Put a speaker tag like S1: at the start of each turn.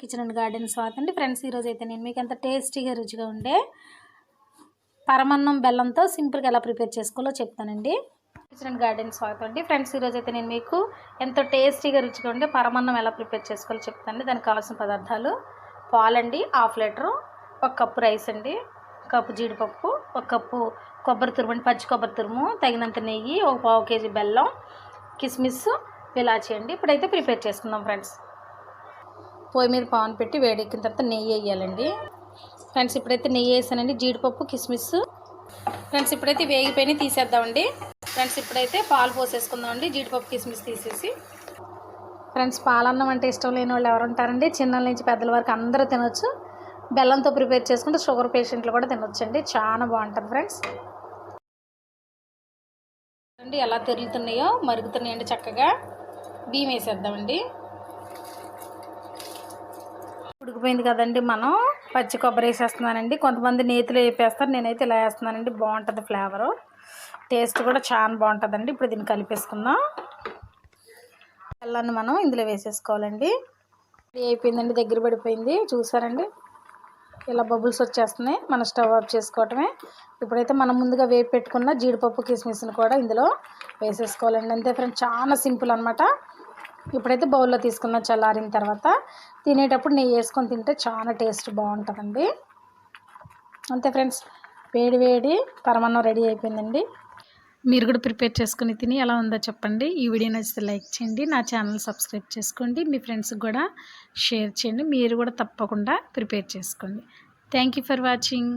S1: Kitchen and garden స్వాగతం అండి. Friends ఈరోజు అయితే నేను మీకు ఎంత టేస్టీగా రుచిగా ఉండే పరమన్నం బెల్లంతో సింపుల్గా ఎలా ప్రిపేర్ చేసుకోవాలో చెప్తానండి. కిచెన్ అండ్ గార్డెన్ స్వాగతం అండి. ఫ్రెండ్స్ ఈరోజు అయితే నేను మీకు ఎంతో టేస్టీగా రుచిగా ఉండే పరమన్నం ఎలా ప్రిపేర్ చేసుకోవాలో చెప్తానండి. దానికి కావాల్సిన పదార్థాలు పాలండి హాఫ్ లీటరు ఒక కప్పు రైస్ అండి కప్పు జీడిపప్పు ఒక కప్పు కొబ్బరి తురుము అండి పచ్చి కొబ్బరి తురుము తగినంత నెయ్యి ఒక పావు కేజీ బెల్లం కిస్మిస్ ఇలా అండి. ఇప్పుడైతే ప్రిపేర్ చేసుకుందాం ఫ్రెండ్స్. పొయ్యి మీద పాన్ పెట్టి వేడెక్కిన తర్వాత నెయ్యి వేయాలండి. ఫ్రెండ్స్ ఇప్పుడైతే నెయ్యి వేసానండి. జీడిపప్పు కిస్మిస్. ఫ్రెండ్స్ ఇప్పుడైతే వేగిపోయి తీసేద్దామండి. ఫ్రెండ్స్ ఇప్పుడైతే పాలు పోసేసుకుందామండి. జీడిపప్పు కిస్మిస్ తీసేసి. ఫ్రెండ్స్ పాలన్నం అంటే ఇష్టం లేని వాళ్ళు ఎవరు ఉంటారండి? చిన్నల నుంచి పెద్దల వరకు అందరూ తినొచ్చు. బెల్లంతో ప్రిపేర్ చేసుకుంటే షుగర్ పేషెంట్లు కూడా తినొచ్చండి. చాలా బాగుంటుంది ఫ్రెండ్స్. అండి ఎలా తెరులుతున్నాయో మరుగుతున్నాయండి చక్కగా. బియ్యం వేసేద్దామండి. ఉడికిపోయింది కదండి మనం. పచ్చి కొబ్బరి వేసేస్తున్నానండి. కొంతమంది నేతిలో వేపేస్తారు. నేనైతే ఇలా వేస్తున్నానండి. బాగుంటుంది ఫ్లేవరు. టేస్ట్ కూడా చాలా బాగుంటుందండి. ఇప్పుడు దీన్ని కలిపేసుకుందాం. బెల్లాన్ని మనం ఇందులో వేసేసుకోవాలండి. అయిపోయిందండి. దగ్గర పడిపోయింది. చూసారండి? ఇలా బబుల్స్ వచ్చేస్తున్నాయి. మన స్టవ్ ఆఫ్ చేసుకోవటమే. ఇప్పుడైతే మనం ముందుగా వేపు పెట్టుకున్న జీడిపప్పు కిస్మిస్ని కూడా ఇందులో వేసేసుకోవాలండి. అంతే ఫ్రెండ్ చాలా సింపుల్ అనమాట ఇప్పుడైతే బౌల్లో తీసుకున్న చల్లారిన తర్వాత తినేటప్పుడు నెయ్యి వేసుకొని తింటే చాలా టేస్ట్ బాగుంటుందండి. అంతే ఫ్రెండ్స్ వేడి వేడి పరమాన్నం రెడీ అయిపోయిందండి. మీరు కూడా ప్రిపేర్ చేసుకుని తిని ఎలా ఉందో చెప్పండి. ఈ వీడియో నచ్చితే లైక్ చేయండి నా ఛానల్ సబ్స్క్రైబ్ చేసుకోండి మీ ఫ్రెండ్స్కి కూడా షేర్ చేయండి మీరు కూడా తప్పకుండా ప్రిపేర్ చేసుకోండి. Thank for watching.